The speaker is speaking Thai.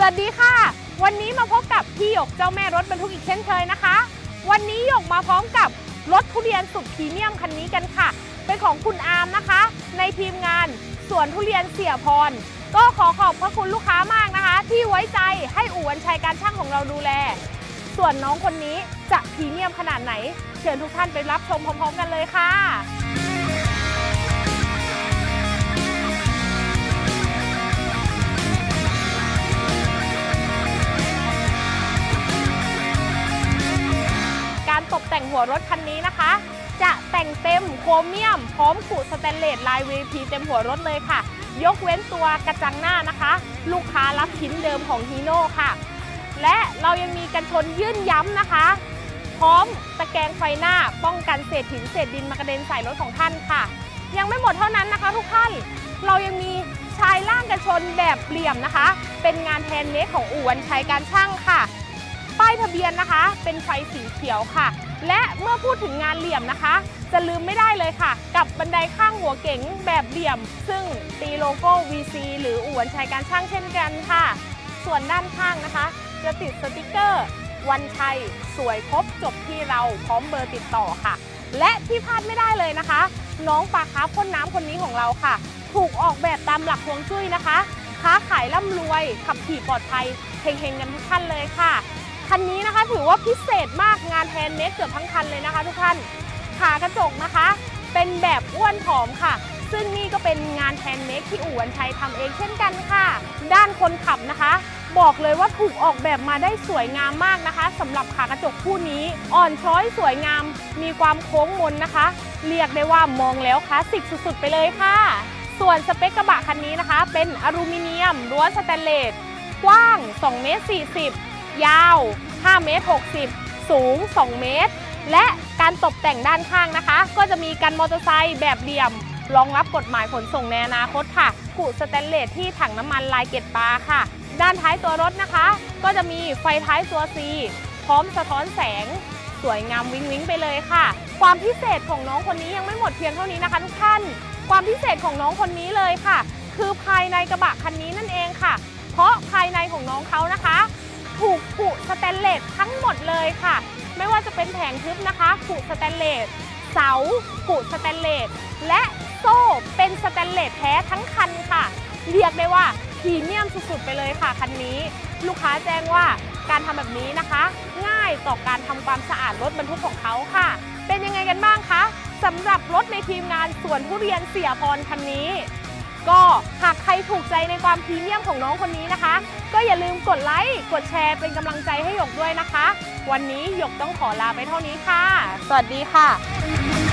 สวัสดีค่ะ วันนี้มาพบกับพี่หยกเจ้าแม่รถบรรทุกอีกเช่นเคยนะคะ วันนี้หยกมาพร้อมกับรถทุเรียนสุดพรีเมียมคันนี้กันค่ะ เป็นของคุณอาร์มนะคะ ในทีมงานสวนทุเรียนเสียพร ก็ขอขอบพระคุณลูกค้ามากนะคะ ที่ไว้ใจให้อู่วันชัยการช่างของเราดูแล ส่วนน้องคนนี้จะพรีเมียมขนาดไหน เชิญทุกท่านไปรับชมพร้อมๆกันเลยค่ะ ตกแต่งหัวรถคันนี้นะคะ จะแต่งเต็มโครเมียม พร้อมขูดสแตนเลสลาย VP เต็มหัวรถเลยค่ะ ยกเว้นตัวกระจังหน้านะคะ ลูกค้ารับชิ้นเดิมของฮีโน่ค่ะ และเรายังมีกันชนยื่นย้ำนะคะ พร้อมตะแกรงไฟหน้าป้องกันเศษหินเศษดินมากระเด็นใส่รถของท่านค่ะ ยังไม่หมดเท่านั้นนะคะทุกท่านเรายังมีชายล่างกันชนแบบเหลี่ยมนะคะ เป็นงานแฮนด์เมดของอู่วันชัยการช่างค่ะายทะเบียนนะคะ เป็นไฟสีเขียวค่ะ และเมื่อพูดถึงงานเหลี่ยมนะคะ จะลืมไม่ได้เลยค่ะ กับบันไดข้างหัวเก๋งแบบเหลี่ยม ซึ่งตีโลโก้ VC หรืออวนชัยการช่างเช่นกันค่ะ ส่วนด้านข้างนะคะ จะติดสติกเกอร์ วันชัย สวยครบจบที่เราพร้อมเบอร์ติดต่อค่ะ และที่พลาดไม่ได้เลยนะคะ น้องปลาคาพ่นน้ำคนนี้ของเราค่ะ ถูกออกแบบตามหลักฮวงจุ้ยนะคะ ค้าขายร่ำรวยขับขี่ปลอดภัยเฮงๆกันทุกท่านเลยค่ะ คันนี้นะคะถือว่าพิเศษมากงานแฮนด์เมดเกือบทั้งคันเลยนะคะทุกท่านขากระจกนะคะ เป็นแบบอ้วนผอมค่ะ ซึ่งนี่ก็เป็นงานแฮนด์เมดที่อู่วันชัยทำเองเช่นกันค่ะ ด้านคนขับนะคะ บอกเลยว่าถูกออกแบบมาได้สวยงามมากนะคะสำหรับขากระจกคู่นี้ อ่อนช้อยสวยงาม มีความโค้งมนนะคะ เรียกได้ว่ามองแล้วคลาสสิกสุดๆ ไปเลยค่ะ ส่วนสเปคกระบะคันนี้นะคะ เป็นอลูมิเนียมรั้วสแตนเลสกว้าง2เมตร40 ยาว5เมตร60 สูง 2 เมตร และการตกแต่งด้านข้างนะคะ ก็จะมีกันมอเตอร์ไซค์แบบเหลี่ยม รองรับกฎหมายขนส่งในอนาคตค่ะกุสแตนเลสที่ถังน้ำมันลายเกล็ดปลาค่ะ ด้านท้ายตัวรถนะคะ ก็จะมีไฟท้ายตัว C พร้อมสะท้อนแสงสวยงามวิงวิงไปเลยค่ะ ความพิเศษของน้องคนนี้ยังไม่หมดเพียงเท่านี้นะคะทุกท่าน ความพิเศษของน้องคนนี้เลยค่ะ คือภายในกระบะคันนี้นั่นเองค่ะ เพราะภายในของน้อง เลสทั้งหมดเลยค่ะ ไม่ว่าจะเป็นแผงทึบนะคะกุสแตนเลสเสากุสแตนเลสและโซ่เป็นสแตนเลสแท้ทั้งคันค่ะ เรียกได้ว่าพรีเมียมสุดๆไปเลยค่ะคันนี้ ลูกค้าแจ้งว่าการทำแบบนี้นะคะ ง่ายต่อการทำความสะอาดรถบรรทุกของเขาค่ะ เป็นยังไงกันบ้างคะสำหรับรถในทีมงานสวนทุเรียนเสียพรคันนี้ ก็ากใครถูกใจในความพรีเมียมของน้องคนนี้นะคะ ก็อย่าลืมกดไลค์ กดแชร์เป็นกำลังใจให้หยกด้วยนะคะ วันนี้หยกต้องขอลาไปเท่านี้ค่ะ สวัสดีค่ะ